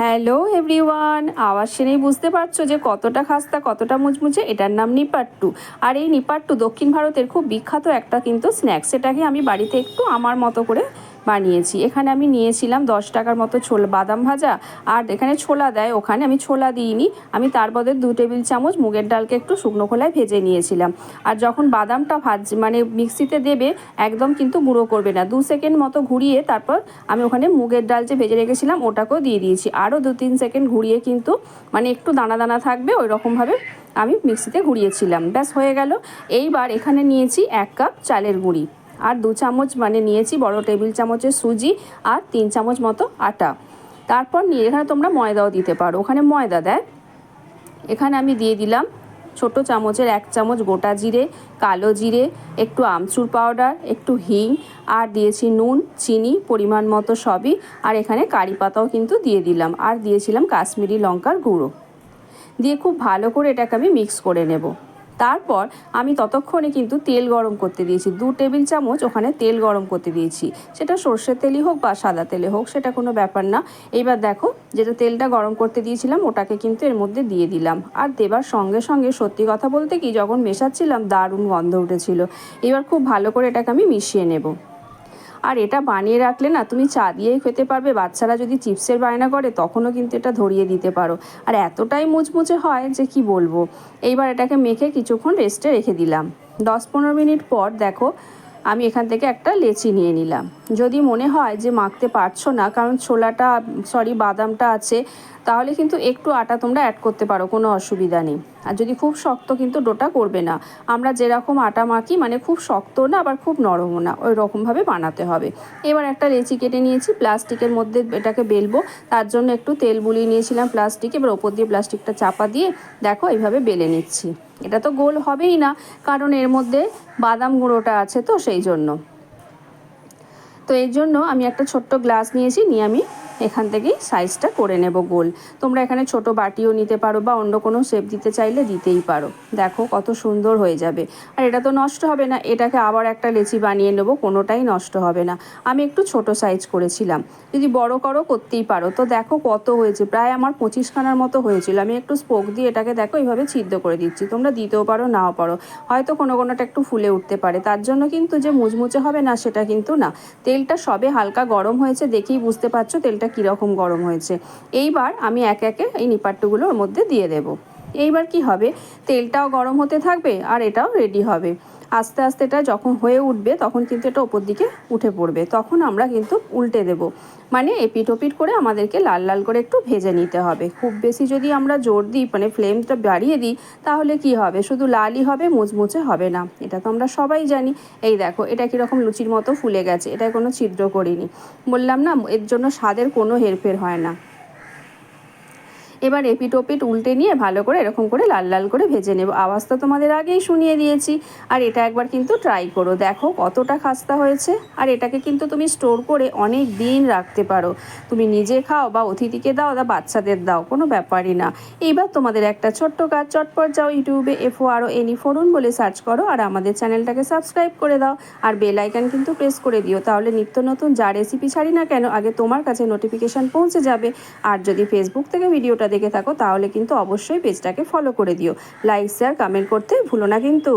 Hello everyone, আওয়াজ শুনেই বুঝতে পারছ যে কতটা খাস্তা, কতটা মুচমুচে? এটার নাম নিপাট্টু। আর এই নিপাট্টু দক্ষিণ ভারতের খুব বিখ্যাত একটা কিন্তু স্ন্যাক্স সেটাকে আমি বাড়িতে একটু আমার মতো করে বানিয়েছি। এখানে আমি নিয়েছিলাম দশ টাকার মতো ছোলা, বাদাম ভাজা। আর এখানে ছোলা দেয়, ওখানে আমি ছোলা দিইনি। আমি তার বদলে দু টেবিল চামচ মুগের ডালকে একটু শুকনো খোলায় ভেজে নিয়েছিলাম। আর যখন বাদামটা ভাজ মানে মিক্সিতে দেবে, একদম কিন্তু গুঁড়ো করবে না। দু সেকেন্ড মতো ঘুরিয়ে তারপর আমি ওখানে মুগের ডাল যে ভেজে রেখেছিলাম, ওটাকেও দিয়ে দিয়েছি। আরও দু তিন সেকেন্ড ঘুরিয়ে কিন্তু মানে একটু দানা দানা থাকবে ওই রকমভাবে আমি মিক্সিতে ঘুরিয়েছিলাম। ব্যাস, হয়ে গেল। এইবার এখানে নিয়েছি এক কাপ চালের গুঁড়ি। আর দু চামচ মানে নিয়েছি বড় টেবিল চামচের সুজি আর তিন চামচ মতো আটা। তারপর নিয়ে, এখানে তোমরা ময়দাও দিতে পারো। ওখানে ময়দা দেয়। এখানে আমি দিয়ে দিলাম ছোট চামচের এক চামচ গোটা জিরে, কালো জিরে, একটু আমচুর পাউডার একটু হিং, আর দিয়েছি নুন, চিনি, পরিমাণ মতো সবই। আর এখানে কারি পাতাও কিন্তু দিয়ে দিলাম। আর দিয়েছিলাম কাশ্মীরি লঙ্কার গুঁড়ো। দিয়ে খুব ভালো করে এটাকে আমি মিক্স করে নেব। তারপর আমি ততক্ষণে কিন্তু তেল গরম করতে দিয়েছি। দু টেবিল চামচ ওখানে তেল গরম করতে দিয়েছি। সেটা সর্ষের তেলই হোক বা সাদা তেলে হোক, সেটা কোনো ব্যাপার না। এবার দেখো, যেটা তেলটা গরম করতে দিয়েছিলাম, ওটাকে কিন্তু এর মধ্যে দিয়ে দিলাম। আর দেবার সঙ্গে সঙ্গে সত্যি কথা বলতে কি, যখন মেশাচ্ছিলাম, দারুণ গন্ধ উঠেছিল। এবার খুব ভালো করে এটাকে আমি মিশিয়ে নেব। আর এটা বানিয়ে রাখলে না তুমি চা দিয়েই খেতে পারবে। বাচ্চারা যদি চিপসের বায়না করে তখনও কিন্তু এটা ধরিয়ে দিতে পারো। আর এতটাই মুচমুচে হয় যে কি বলব? এইবার এটাকে মেখে কিছুক্ষণ রেস্টে রেখে দিলাম। দশ পনেরো মিনিট পর দেখো, আমি এখান থেকে একটা লেচি নিয়ে নিলাম। যদি মনে হয় যে মাখতে পারছ না, কারণ ছোলাটা সরি বাদামটা আছে, তাহলে কিন্তু একটু আটা তোমরা অ্যাড করতে পারো, কোনো অসুবিধা নেই। আর যদি খুব শক্ত কিন্তু ডোটা করবে না। আমরা যেরকম আটা মাখি মানে খুব শক্ত না, আবার খুব নরমও না, ওই রকমভাবে বানাতে হবে। এবার একটা লেচি কেটে নিয়েছি, প্লাস্টিকের মধ্যে এটাকে বেলবো। তার জন্য একটু তেল বুলিয়ে নিয়েছিলাম প্লাস্টিক, এবার ওপর দিয়ে প্লাস্টিকটা চাপা দিয়ে দেখো এইভাবে বেলে নিচ্ছি। এটা তো গোল হবেই না, কারণ এর মধ্যে বাদাম গুঁড়োটা আছে তো সেই জন্য। তো এর জন্য আমি একটা ছোট্ট গ্লাস নিয়েছি, নিয়ে আমি এখান থেকেই সাইজটা করে নেব গোল। তোমরা এখানে ছোট বাটিও নিতে পারো বা অন্য কোনো শেপ দিতে চাইলে দিতেই পারো। দেখো কত সুন্দর হয়ে যাবে। আর এটা তো নষ্ট হবে না, এটাকে আবার একটা লেচি বানিয়ে নেব, কোনোটাই নষ্ট হবে না। আমি একটু ছোট সাইজ করেছিলাম। যদি বড় করো, করতেই পারো। তো দেখো কত হয়েছে, প্রায় আমার পঁচিশখানার মতো হয়েছিল। আমি একটু স্পোক দিয়ে এটাকে দেখো এইভাবে ছিদ্র করে দিচ্ছি। তোমরা দিতেও পারো, নাও পারো। হয়তো কোনো কোনোটা একটু ফুলে উঠতে পারে। তার জন্য কিন্তু যে মুচমুচে হবে না, সেটা কিন্তু না। তেলটা সবে হালকা গরম হয়েছে, দেখেই বুঝতে পারছ তেলটা কীরকম গরম হয়েছে? এইবার আমি একে একে এই নিপাট্টুগুলোর মধ্যে দিয়ে দেব। এইবার কি হবে? তেলটাও গরম হতে থাকবে আর এটাও রেডি হবে। আস্তে আস্তে এটা যখন হয়ে উঠবে, তখন কিন্তু এটা ওপর দিকে উঠে পড়বে। তখন আমরা কিন্তু উল্টে দেব। মানে এপিট ওপিট করে আমাদেরকে লাল লাল করে একটু ভেজে নিতে হবে। খুব বেশি যদি আমরা জোর দিই মানে ফ্লেমটা বাড়িয়ে দিই, তাহলে কি হবে? শুধু লালই হবে, মুচমুচে হবে না। এটা তো আমরা সবাই জানি। এই দেখো, এটা কীরকম লুচির মতো ফুলে গেছে। এটা কোনো ছিদ্র করিনি। বললাম না, এর জন্য স্বাদের কোনো হেরফের হয় না। এবার এপিট ওপিট উল্টে নিয়ে ভালো করে এরকম করে লাল লাল করে ভেজে নেব। আওয়াজ তো তোমাদের আগেই শুনিয়ে দিয়েছি। আর এটা একবার কিন্তু ট্রাই করো। দেখো কতটা খাস্তা হয়েছে। আর এটাকে কিন্তু তুমি স্টোর করে অনেক দিন রাখতে পারো। তুমি নিজে খাও বা অতিথিকে দাও বা বাচ্চাদের দাও, কোনো ব্যাপারই না। এইবার তোমাদের একটা ছোট্ট কাজ, চটপট যাও ইউটিউবে এফও আরও এনি ফোরুন বলে সার্চ করো আর আমাদের চ্যানেলটাকে সাবস্ক্রাইব করে দাও। আর বেল আইকন কিন্তু প্রেস করে দিও। তাহলে নিত্য নতুন যা রেসিপি ছাড়ি না কেন, আগে তোমার কাছে নোটিফিকেশান পৌঁছে যাবে। আর যদি ফেসবুক থেকে ভিডিওটা দেখে থাকো, তাহলে কিন্তু অবশ্যই পেজটাকে ফলো করে দিও। লাইক শেয়ার কমেন্ট করতে ভুলো না কিন্তু।